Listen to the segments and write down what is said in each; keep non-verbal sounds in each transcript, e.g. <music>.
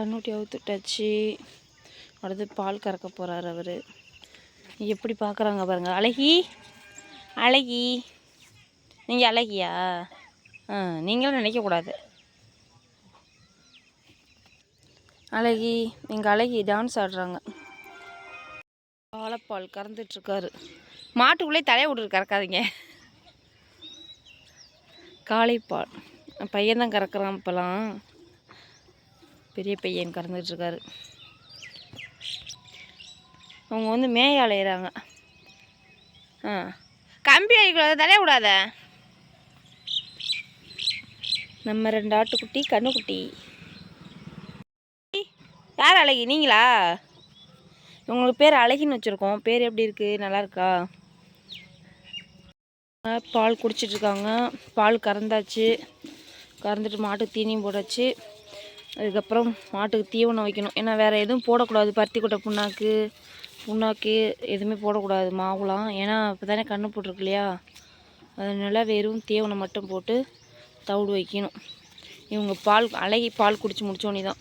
கண்ணூட்டி அவுத்துட்டாச்சு அடுத்து பால் கறக்க போகிறார் அவர். எப்படி பார்க்குறாங்க பாருங்கள் அழகி அழகி. நீங்கள் அழகியா? ஆ நீங்களும் நினைக்கக்கூடாது அழகி எங்கள் அழகி டான்ஸ் ஆடுறாங்க. பாலப்பால் கறந்துட்டுருக்காரு மாட்டுக்குள்ளே தலையை விட்டு கறக்காதீங்க. காளைப்பால். பையன் தான் கறக்குறான் இப்போலாம் பெரிய பையன் கறந்துட்டுருக்காரு அவங்க வந்து மேய அலையிறாங்க. ஆ. கம்பி அடிக்கூடாது தலைய விடாத நம்ம ரெண்டு ஆட்டுக்குட்டி கண்ணுக்குட்டி. யார் அழகி? நீங்களா? உங்களுக்கு பேர் அழகின்னு வச்சுருக்கோம். பேர் எப்படி இருக்குது நல்லா இருக்கா பால் குடிச்சிட்ருக்காங்க. பால் கறந்தாச்சு. கறந்துட்டு மாட்டுக்கு தீனியும் போட்டாச்சு. அதுக்கப்புறம் மாட்டுக்கு தீவனம் வைக்கணும். ஏன்னா வேறு எதுவும் போடக்கூடாது. பருத்தி கொட்டை புண்ணாக்கு புண்ணாக்கு எதுவுமே போடக்கூடாது. மாவுலாம். ஏன்னா இப்போ தானே கன்று போட்டிருக்கு இல்லையா? அதனால வெறும் தீவனம் மட்டும் போட்டு தவிடு வைக்கணும். இவங்க பால் அழகி பால் குடித்து முடிச்சோன்னே தான்.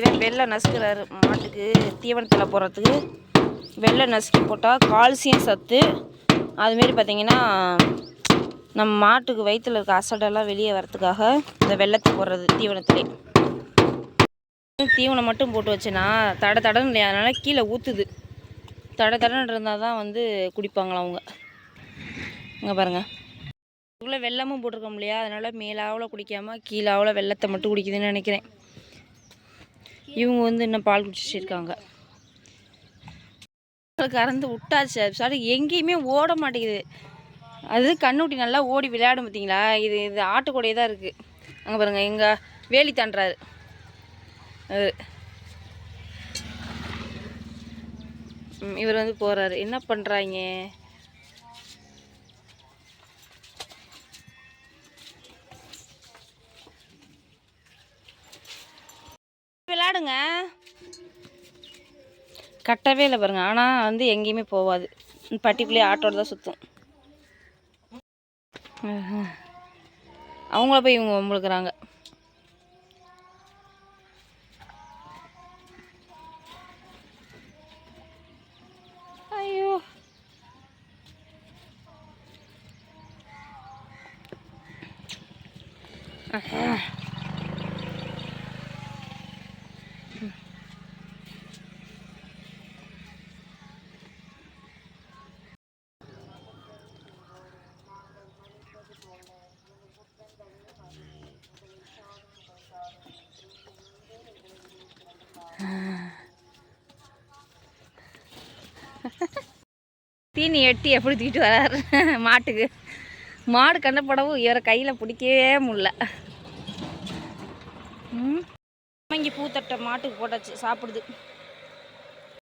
இவன் வெள்ளை நசுக்கிறாரு. மாட்டுக்கு தீவனத்தில் போடுறதுக்கு வெள்ளை நசுக்கி போட்டால் கால்சியம் சத்து. அதுமாரி பார்த்திங்கன்னா நம்ம மாட்டுக்கு வயித்துல இருக்க அசடெல்லாம் வெளியே வரத்துக்காக இந்த வெள்ளத்தை போடுறது தீவனத்திலே. தீவனம் மட்டும் போட்டு வச்சேன்னா தட தடன்னு இல்லையா? அதனால் கீழே ஊற்றுது தட தடன்னு இருந்தால் தான் வந்து குடிப்பாங்களாம் அவங்க? இங்கே பாருங்கள் இதுக்குள்ளே வெள்ளமும் போட்டிருக்கோம் இல்லையா? அதனால் மேலாவில் குடிக்காமல் கீழாவில் வெள்ளத்தை மட்டும் குடிக்குதுன்னு நினைக்கிறேன். இவங்க வந்து இன்னும் பால் குடிச்சிட்டு இருக்காங்க கறந்து விட்டாச்சு. அது சாரி எங்கேயுமே ஓட மாட்டேங்குது. அது கண்ணுட்டி நல்லா ஓடி விளையாடும் பார்த்தீங்களா? இது இது ஆட்டுக்கூடையே தான் இருக்குது அங்கே பாருங்கள் எங்கள் வேலி தாண்டுறாரு. அது. இவர் வந்து போகிறாரு என்ன பண்ணுறாங்க விளையாடுங்க. கட்டவே இல்லை பாருங்க. ஆனால் வந்து எங்கேயுமே போகாது பட்டிக்குள்ளேயே ஆட்டோட தான் சுற்றும் அவங்கள போய் இவங்க வம்புழுக்கிறாங்க. ஐயோ. <laughs> தீனி எட்டி எப்படி தூக்கிட்டு வராரு? <laughs> மாட்டுக்கு. மாடு கண்டப்படவும் இவரை கையில் பிடிக்கவே முடியல. இங்கே பூத்தட்டை மாட்டுக்கு போட்டாச்சு சாப்பிடுது.